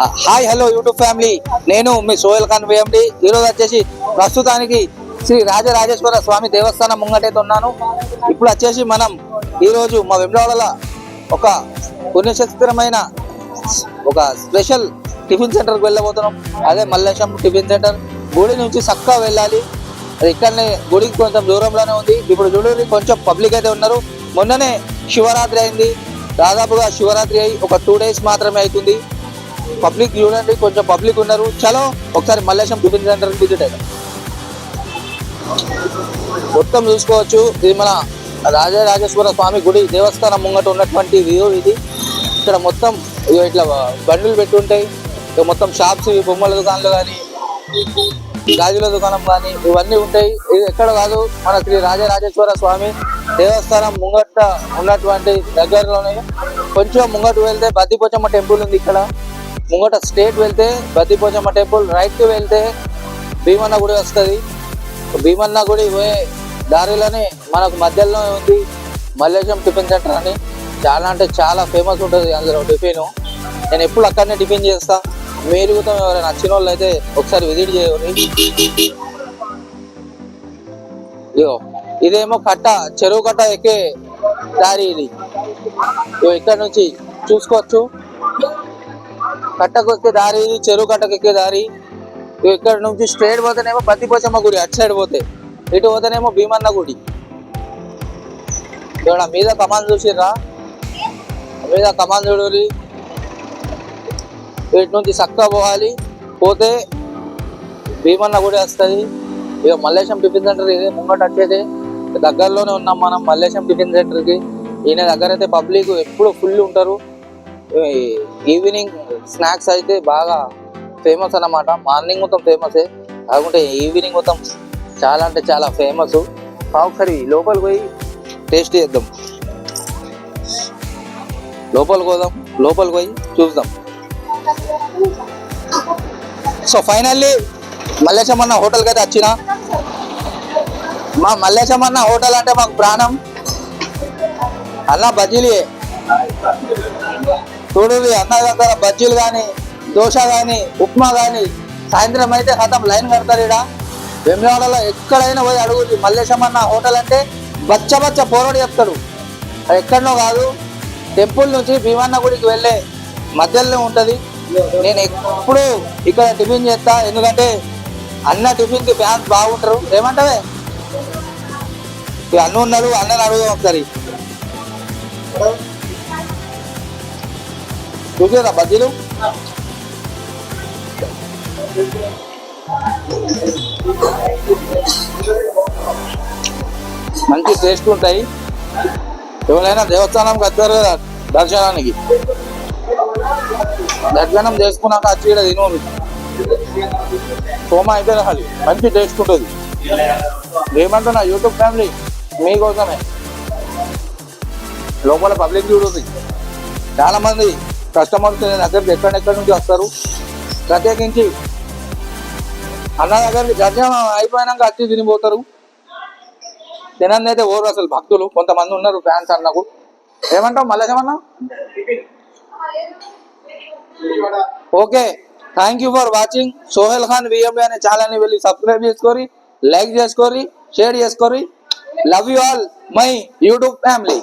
Hi hello YouTube family. నేను మీ సోయల్ ఖాన్ వేయండి ఈరోజు వచ్చేసి ప్రస్తుతానికి శ్రీ రాజరాజేశ్వర స్వామి దేవస్థానం ముంగటైతే ఉన్నాను. ఇప్పుడు వచ్చేసి మనం ఈరోజు మా వెమ్లవాడలో ఒక పుణ్యక్షేత్రమైన ఒక స్పెషల్ టిఫిన్ సెంటర్కి వెళ్ళబోతున్నాం. అదే మల్లేశం టిఫిన్ సెంటర్. గుడి నుంచి చక్కగా వెళ్ళాలి. అది ఇక్కడనే గుడికి కొంచెం దూరంలోనే ఉంది. ఇప్పుడు చూడండి కొంచెం పబ్లిక్ అయితే ఉన్నారు. మొన్ననే శివరాత్రి అయింది. దాదాపుగా శివరాత్రి అయి ఒక టూ డేస్ మాత్రమే అవుతుంది. పబ్లిక్ చూడండి కొంచెం పబ్లిక్ ఉన్నారు. చలో ఒకసారి మల్లేశం టిఫిన్ సెంటర్ విజిట్ అయ్యాం మొత్తం చూసుకోవచ్చు. ఇది మన రాజరాజేశ్వర స్వామి గుడి దేవస్థానం ముంగట ఉన్నటువంటి వ్యూ ఇది. ఇక్కడ మొత్తం ఇట్లా బండ్లు పెట్టి ఉంటాయి ఇక మొత్తం షాప్స్ బొమ్మల దుకాణాలు కానీ గాజుల దుకాణం కానీ ఇవన్నీ ఉంటాయి. ఇది ఎక్కడ కాదు మన శ్రీ రాజరాజేశ్వర స్వామి దేవస్థానం ముంగట ఉన్నటువంటి దగ్గరలోనే. కొంచెం ముంగట వెళ్తే బద్దిపోచమ్మ టెంపుల్ ఉంది ఇక్కడ. ముంగట స్టేట్ వెళ్తే బద్దిపోజమ్మ టెంపుల్ రైట్ వెళ్తే భీమన్న గుడి వస్తుంది. భీమన్న గుడి పోయే దారిలోనే మనకు మధ్యలో ఉంది మల్లేశం టిఫిన్ సెంటర్ అని. చాలా అంటే చాలా ఫేమస్ ఉంటుంది అందులో టిఫిన్. నేను ఎప్పుడు అక్కడనే టిఫిన్ చేస్తా. మీరు కూడా ఎవరైనా నచ్చిన వాళ్ళు అయితే ఒకసారి విజిట్ చేయండి. ఇగో ఇదేమో కట్ట చెరువు కట్ట ఎక్కే దారి ఇది. ఇక్కడ నుంచి చూసుకోవచ్చు. కట్టకు ఎక్కే దారి ఇది చెరువు కట్టకు ఎక్కే దారి ఇక్కడ నుంచి స్ట్రేట్ పోతేనేమో పత్తిపోచమ్మ గుడి అటు సైడ్ పోతే. ఇటు పోతేనేమో భీమన్న గుడి. ఇక్కడ మీద కమాన్ చూసిర్రా? మీద కమాన్ చూడాలి. వీటి నుంచి చక్కగా పోవాలి. పోతే భీమన్న గుడి వస్తుంది. ఇక మల్లేశం టిఫిన్ సెంటర్ ఇది ముంగట వచ్చేది. దగ్గరలోనే ఉన్నాం మనం మల్లేశం టిఫిన్ సెంటర్కి. ఈయన దగ్గర అయితే పబ్లిక్ ఎప్పుడు ఫుల్ ఉంటారు. ఈవినింగ్ స్నాక్స్ అయితే బాగా ఫేమస్ అన్నమాట. మార్నింగ్ మొత్తం ఫేమసే. కాకుంటే ఈవినింగ్ మొత్తం చాలా అంటే చాలా ఫేమస్. ఒకసారి లోపలికి పోయి టేస్ట్ చేద్దాం. లోపలికి పోదాం. లోపలికి పోయి చూద్దాం. సో ఫైనల్లీ మల్లేశమన్న హోటల్కి అయితే వచ్చిన. మా మల్లేశమన్న హోటల్ అంటే మాకు ప్రాణం. అన్న బజ్జీలు చూడండి అన్న బజ్జీలు కానీ దోశ కానీ ఉప్మా కానీ సాయంత్రం అయితే కథం లైన్ కడతారు ఇక్కడ వెమ్లవాడలో ఎక్కడైనా పోయి అడుగుది మల్లేశమన్న హోటల్ అంటే బచ్చ బచ్చ పోరాడు చెప్తాడు అది ఎక్కడనో కాదు టెంపుల్ నుంచి భీమన్న గుడికి వెళ్ళే మధ్యలో ఉంటుంది. నేను ఎప్పుడు ఇక్కడ టిఫిన్ చేస్తా ఎందుకంటే అన్న టిఫిన్కి ఫ్యాన్స్ బాగుంటారు. ఏమంటావే? అన్న ఉన్నాడు అన్నని అడుగుదాం ఒకసారి. చూసారా బజ్జీలు మంచి టేస్ట్ ఉంటాయి ఎవరైనా దేవస్థానంకి వచ్చారు కదా దర్శనానికి దర్శనం చేసుకున్నాక వచ్చి ఇక్కడ తిను సోమ అయితే రాలి మంచి టేస్ట్ ఉంటుంది ఏమంటున్నా యూట్యూబ్ ఫ్యామిలీ మీకోసమే లోపల పబ్లిక్ చూడుతుంది చాలా మంది కస్టమర్స్ నేను దగ్గరికి ఎక్కడెక్కడి నుంచి వస్తారు? ప్రత్యేకించి అన్న దగ్గర దర్శనం అయిపోయినాక వచ్చి తినిపోతారు. తినంది అయితే ఓరు అసలు భక్తులు. కొంతమంది ఉన్నారు ఫ్యాన్స్ అన్నకు. ఏమంటావు మళ్ళీ ఏమన్నా okay. Thank you for watching Sohel Khan VMB అనే ఛానల్ని వెళ్ళి సబ్స్క్రైబ్ చేసుకోరి లైక్ చేసుకోరి share చేసుకోరి love you all my YouTube family